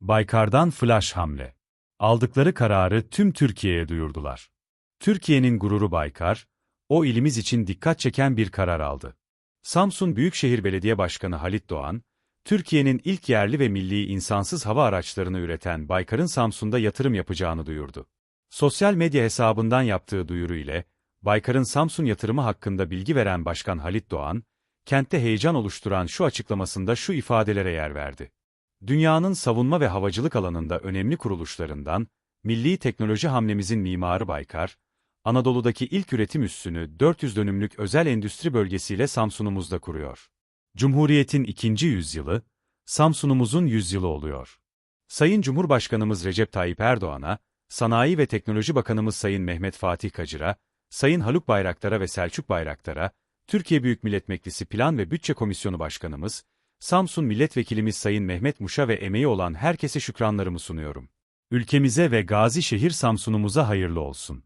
Baykar'dan flash hamle. Aldıkları kararı tüm Türkiye'ye duyurdular. Türkiye'nin gururu Baykar, o ilimiz için dikkat çeken bir karar aldı. Samsun Büyükşehir Belediye Başkanı Halit Doğan, Türkiye'nin ilk yerli ve milli insansız hava araçlarını üreten Baykar'ın Samsun'da yatırım yapacağını duyurdu. Sosyal medya hesabından yaptığı duyuru ile, Baykar'ın Samsun yatırımı hakkında bilgi veren Başkan Halit Doğan, kentte heyecan oluşturan şu açıklamasında şu ifadelere yer verdi. Dünyanın savunma ve havacılık alanında önemli kuruluşlarından, milli teknoloji hamlemizin mimarı Baykar, Anadolu'daki ilk üretim üssünü 400 dönümlük özel endüstri bölgesiyle Samsun'umuzda kuruyor. Cumhuriyet'in ikinci yüzyılı, Samsun'umuzun yüzyılı oluyor. Sayın Cumhurbaşkanımız Recep Tayyip Erdoğan'a, Sanayi ve Teknoloji Bakanımız Sayın Mehmet Fatih Kacır'a, Sayın Haluk Bayraktar'a ve Selçuk Bayraktar'a, Türkiye Büyük Millet Meclisi Plan ve Bütçe Komisyonu Başkanımız, Samsun Milletvekilimiz Sayın Mehmet Muş'a ve emeği olan herkese şükranlarımı sunuyorum. Ülkemize ve Gazi şehir Samsun'umuza hayırlı olsun.